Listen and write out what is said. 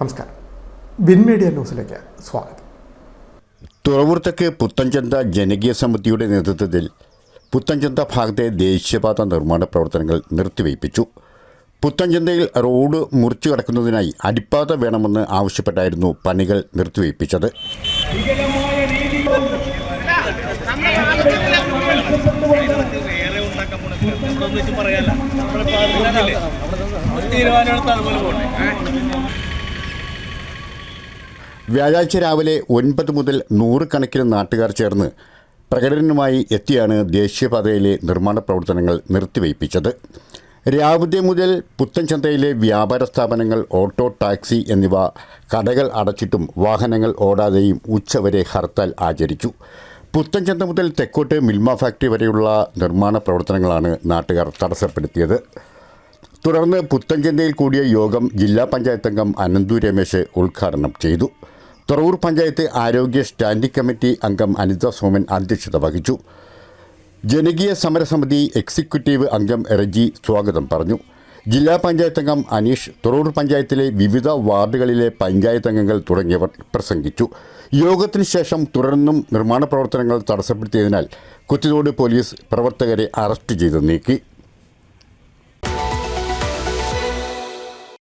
നമസ്കാരം. Bin media ന്യൂസിലേക്ക് സ്വാഗതം. തുറവൂർത്തക്ക് പുത്തൻചന്ത ജനകീയ സമിതിയുടെ നേതൃത്വത്തിൽ പുത്തൻചന്ത ഭാഗത്തെ ദേശീയപാത നിർമ്മാണ പ്രവർത്തനങ്ങൾ നിർത്തിവയ്പ്പിച്ചു. പുത്തൻചന്തയിൽ റോഡ് മുറിച്ചു കടക്കുന്നതിനായി അടിപ്പാത വേണമെന്ന് ആവശ്യപ്പെട്ടായിരുന്നു പണികൾ നിർത്തിവയ്പ്പിച്ചത്. വ്യാഴാഴ്ച രാവിലെ ഒൻപത് മുതൽ നൂറുകണക്കിന് നാട്ടുകാർ ചേർന്ന് പ്രകടനവുമായി എത്തിയാണ് ദേശീയപാതയിലെ നിർമ്മാണ പ്രവർത്തനങ്ങൾ നിർത്തിവയ്പ്പിച്ചത്. രാവിലെ മുതൽ പുത്തൻചന്തയിലെ വ്യാപാര സ്ഥാപനങ്ങൾ ഓട്ടോ ടാക്സി എന്നിവ കടകൾ അടച്ചിട്ടും വാഹനങ്ങൾ ഓടാതെയും ഉച്ചവരെ ഹർത്താൽ ആചരിച്ചു. പുത്തൻചന്ത മുതൽ തെക്കോട്ട് മിൽമ ഫാക്ടറി വരെയുള്ള നിർമ്മാണ പ്രവർത്തനങ്ങളാണ് നാട്ടുകാർ തടസ്സപ്പെടുത്തിയത്. തുടർന്ന് പുത്തൻചന്തയിൽ കൂടിയ യോഗം ജില്ലാ പഞ്ചായത്ത് അംഗം അനന്തു രമേശ് ഉദ്ഘാടനം ചെയ്തു. തുറവൂർ പഞ്ചായത്ത് ആരോഗ്യ സ്റ്റാൻഡിംഗ് കമ്മിറ്റി അംഗം അനിത സോമൻ അധ്യക്ഷത വഹിച്ചു. ജനകീയ സമരസമിതി എക്സിക്യൂട്ടീവ് അംഗം റജി സ്വാഗതം പറഞ്ഞു. ജില്ലാ പഞ്ചായത്ത് അംഗം അനീഷ് തുറവൂർ പഞ്ചായത്തിലെ വിവിധ വാർഡുകളിലെ പഞ്ചായത്ത് അംഗങ്ങൾ തുടങ്ങിയവർ പ്രസംഗിച്ചു. യോഗത്തിന് ശേഷം തുടർന്നും നിർമ്മാണ പ്രവർത്തനങ്ങൾ തടസ്സപ്പെടുത്തിയതിനാൽ കുത്തിനോട് പോലീസ് പ്രവർത്തകരെ അറസ്റ്റ് ചെയ്ത് നീക്കി.